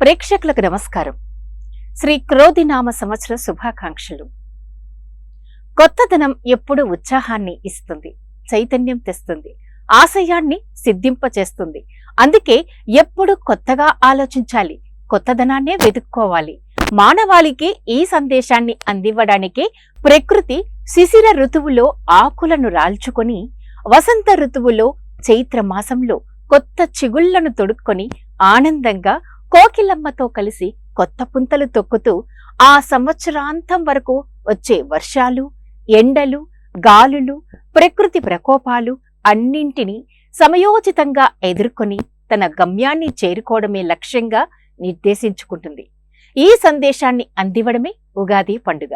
ప్రేక్షకులకు నమస్కారం. శ్రీ క్రోధినామ సంవత్సర శుభాకాంక్షలు. కొత్తదనం ఎప్పుడు ఉత్సాహాన్ని ఇస్తుంది చైతన్యం తెస్తుంది ఆశయాన్ని సిద్ధింపచేస్తుంది. అందుకే ఎప్పుడు కొత్తగా ఆలోచించాలి కొత్తదనాన్నే వెతుక్కోవాలి. మానవాళికి ఈ సందేశాన్ని అందివ్వడానికి ప్రకృతి శిశిర ఋతువులో ఆకులను రాల్చుకొని వసంత ఋతువులో చైత్ర మాసంలో కొత్త చిగుళ్ళను తొడుక్కొని ఆనందంగా కోకిలమ్మతో కలిసి కొత్త పుంతలు తొక్కుతూ ఆ సంవత్సరాంతం వరకు వచ్చే వర్షాలు ఎండలు గాలులు ప్రకృతి ప్రకోపాలు అన్నింటినీ సమయోచితంగా ఎదుర్కొని తన గమ్యాన్ని చేరుకోవడమే లక్ష్యంగా నిర్దేశించుకుంటుంది. ఈ సందేశాన్ని అందివ్వడమే ఉగాది పండుగ.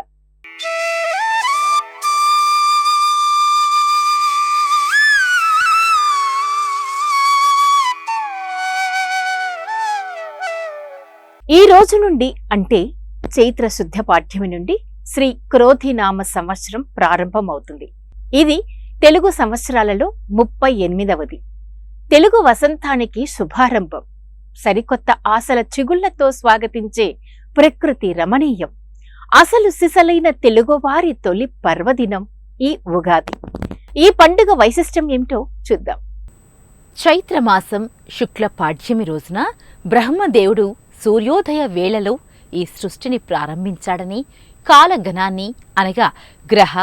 ఈ రోజు నుండి అంటే చైత్ర శుద్ధ పాఠ్యమి నుండి శ్రీ క్రోధినామ సంవత్సరం ప్రారంభమవుతుంది. ఇది తెలుగు సంవత్సరాలలో ముప్పై ఎనిమిదవది. తెలుగు వసంతానికి శుభారంభం. సరికొత్త ఆశల చిగుళ్ళతో స్వాగతించే ప్రకృతి రమణీయం. అసలు సిసలైన తెలుగువారి తొలి పర్వదినం ఈ ఉగాది. ఈ పండుగ వైశిష్టం ఏమిటో చూద్దాం. చైత్రమాసం శుక్ల పాడ్యమి రోజున బ్రహ్మదేవుడు సూర్యోదయ వేళలో ఈ సృష్టిని ప్రారంభించాడని కాలగణాన్ని అనగా గ్రహ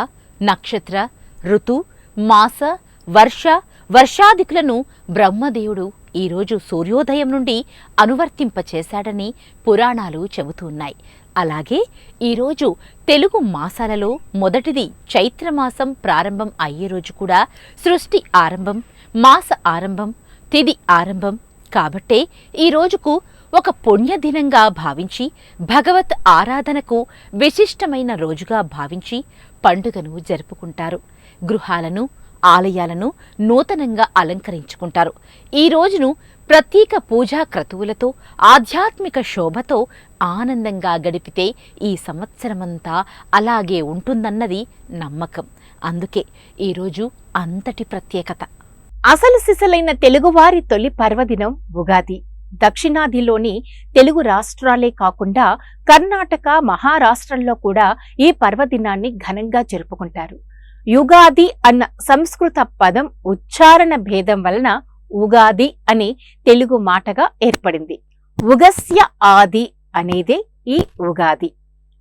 నక్షత్ర ఋతు మాస వర్ష వర్షాదికులను బ్రహ్మదేవుడు ఈరోజు సూర్యోదయం నుండి అనువర్తింపచేశాడని పురాణాలు చెబుతున్నాయి. అలాగే ఈరోజు తెలుగు మాసాలలో మొదటిది చైత్రమాసం ప్రారంభం అయ్యే రోజు కూడా సృష్టి ఆరంభం మాస ఆరంభం తిది ఆరంభం కాబట్టే ఈ రోజుకు ఒక పుణ్యదినంగా భావించి భగవత్ ఆరాధనకు విశిష్టమైన రోజుగా భావించి పండుగను జరుపుకుంటారు. గృహాలను ఆలయాలను నూతనంగా అలంకరించుకుంటారు. ఈ రోజును ప్రత్యేక పూజా క్రతువులతో ఆధ్యాత్మిక శోభతో ఆనందంగా గడిపితే ఈ సంవత్సరమంతా అలాగే ఉంటుందన్నది నమ్మకం. అందుకే ఈరోజు అంతటి ప్రత్యేకత. అసలు సిసలైన తెలుగువారి తొలి పర్వదినం ఉగాది. దక్షిణాదిలోని తెలుగు రాష్ట్రాలే కాకుండా కర్ణాటక మహారాష్ట్రంలో కూడా ఈ పర్వదినాన్ని ఘనంగా జరుపుకుంటారు. యుగాది అన్న సంస్కృత పదం ఉచ్చారణ భేదం వలన ఉగాది అనే తెలుగు మాటగా ఏర్పడింది. ఉగస్య ఆది అనేదే ఈ ఉగాది.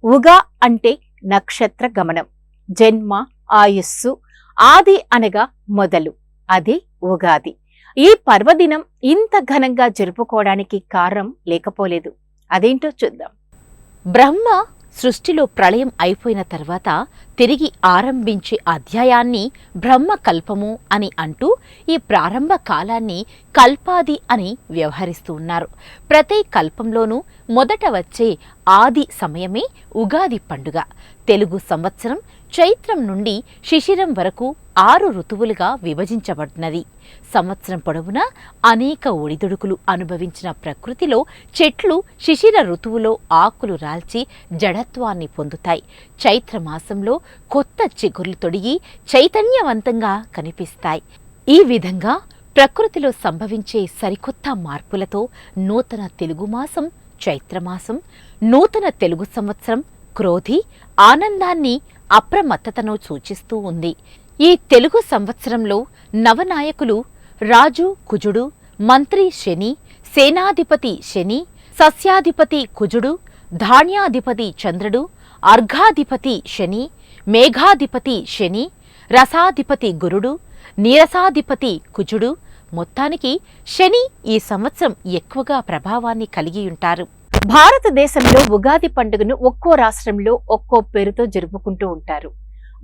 ఉగా అంటే నక్షత్ర గమనం జన్మ ఆయుస్సు ఆది అనగా మొదలు అదే ఉగాది. ఈ పర్వదినం ఇంత ఘనంగా జరుపుకోవడానికి కారణం లేకపోలేదు. అదేంటో చూద్దాం. బ్రహ్మ సృష్టిలో ప్రళయం అయిపోయిన తర్వాత తిరిగి ఆరంభించే అధ్యాయాన్ని బ్రహ్మ కల్పము అని అంటూ ఈ ప్రారంభ కాలాన్ని కల్పాది అని వ్యవహరిస్తూ ఉన్నారు. ప్రతి కల్పంలోనూ మొదట వచ్చే ఆది సమయమే ఉగాది పండుగ. తెలుగు సంవత్సరం చైత్రం నుండి శిశిరం వరకు ఆరు ఋతువులుగా విభజించబడినది. సంవత్సరం పొడవునా అనేక ఒడిదుడుకులు అనుభవించిన ప్రకృతిలో చెట్లు శిశిర ఋతువులో ఆకులు రాల్చి జడత్వాన్ని పొందుతాయి. చైత్రమాసంలో కొత్త చిగుర్లు తొడిగి చైతన్యవంతంగా కనిపిస్తాయి. ఈ విధంగా ప్రకృతిలో సంభవించే సరికొత్త మార్పులతో నూతన తెలుగు మాసం చైత్రమాసం నూతన తెలుగు సంవత్సరం క్రోధి ఆనందాన్ని అప్రమత్తతను సూచిస్తూ ఉంది. ఈ తెలుగు సంవత్సరంలో నవనాయకులు రాజు కుజుడు మంత్రి శని సేనాధిపతి శని సస్యాధిపతి కుజుడు ధాన్యాధిపతి చంద్రుడు అర్ఘాధిపతి శని మేఘాధిపతి శని రసాధిపతి గురుడు నీరసాధిపతి కుజుడు. మొత్తానికి శని ఈ సంవత్సరం ఎక్కువగా ప్రభావాన్ని కలిగి ఉంటారు. భారతదేశంలో ఉగాది పండుగను ఒక్కో రాష్ట్రంలో ఒక్కో పేరుతో జరుపుకుంటూ ఉంటారు.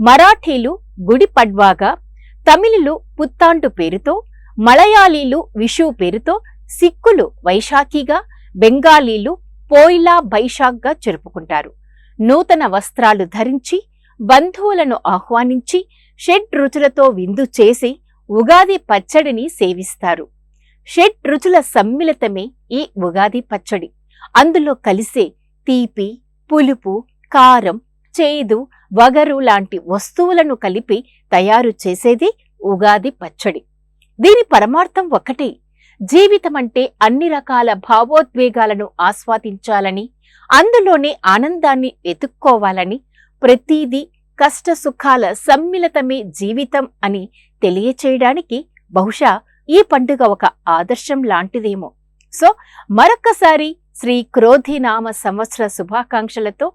మరాఠీలు గుడి పడ్వాగా తమిళులు పుత్తాండు పేరుతో మలయాళీలు విషు పేరుతో సిక్కులు వైశాఖిగా బెంగాలీలు పోయిలా బైశాఖ్గా జరుపుకుంటారు. నూతన వస్త్రాలు ధరించి బంధువులను ఆహ్వానించి షెడ్ రుచులతో విందు చేసి ఉగాది పచ్చడిని సేవిస్తారు. షెడ్ రుచుల సమ్మిళితమే ఈ ఉగాది పచ్చడి. అందులో కలిసే తీపి పులుపు కారం చేదు వగరు లాంటి వస్తువులను కలిపి తయారు చేసేది ఉగాది పచ్చడి. దీని పరమార్థం ఒకటే. జీవితం అంటే అన్ని రకాల భావోద్వేగాలను ఆస్వాదించాలని అందులోనే ఆనందాన్ని వెతుక్కోవాలని ప్రతీది కష్ట సుఖాల సమ్మిళతమే జీవితం అని తెలియచేయడానికి బహుశా ఈ పండుగ ఒక ఆదర్శం లాంటిదేమో. సో మరొక్కసారి శ్రీ క్రోధినామ సంవత్సర శుభాకాంక్షలతో